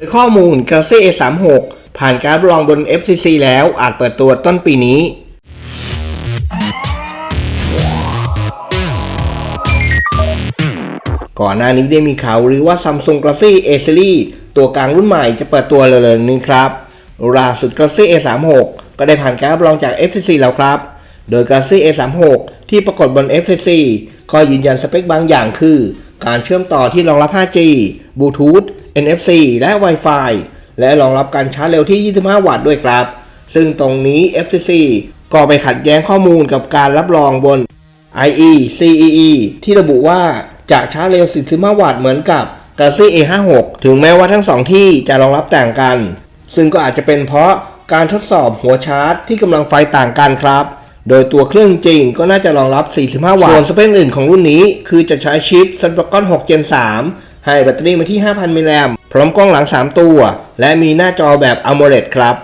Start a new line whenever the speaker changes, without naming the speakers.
โดยข้อมูล Galaxy A36 ผ่านการรับรองบน FCC แล้วอาจเปิดตัวต้นปีนี้ ก่อนหน้านี้ได้มีข่าวหรือว่า Samsung Galaxy A Series ตัวกลางรุ่นใหม่จะเปิดตัวเร็วๆนี้ครับล่าสุด Galaxy A36 ก็ได้ผ่านการรับรองจาก FCC แล้วครับ โดย Galaxy A36 ที่ปรากฏบน FCC ก็ยืนยันสเปคบางอย่างคือ การเชื่อมต่อที่รองรับ 5G Bluetooth NFC และ Wi-Fi และรองรับการชาร์จเร็วที่ 25 วัตต์ด้วยครับ ซึ่งตรงนี้ FCC ก็ไปขัดแย้งข้อมูลกับการรับรองบน IE CEE ที่ระบุว่าจะชาร์จเร็ว 45 วัตต์เหมือนกับ Galaxy A56 ถึงแม้ว่าทั้งสองที่จะรองรับต่างกัน ซึ่งก็อาจจะเป็นเพราะการทดสอบหัวชาร์จที่กำลังไฟต่างกันครับ โดยตัวเครื่องจริงก็น่าจะรองรับ 45 วัตต์ ส่วนสเปคอื่นของรุ่นนี้ คือจะใช้ชิป Snapdragon 6 Gen 3 ให้แบตเตอรี่มาที่ 5,000 มิลลิแอมพร้อมกล้องหลัง 3 ตัว และมีหน้าจอแบบ AMOLED ครับ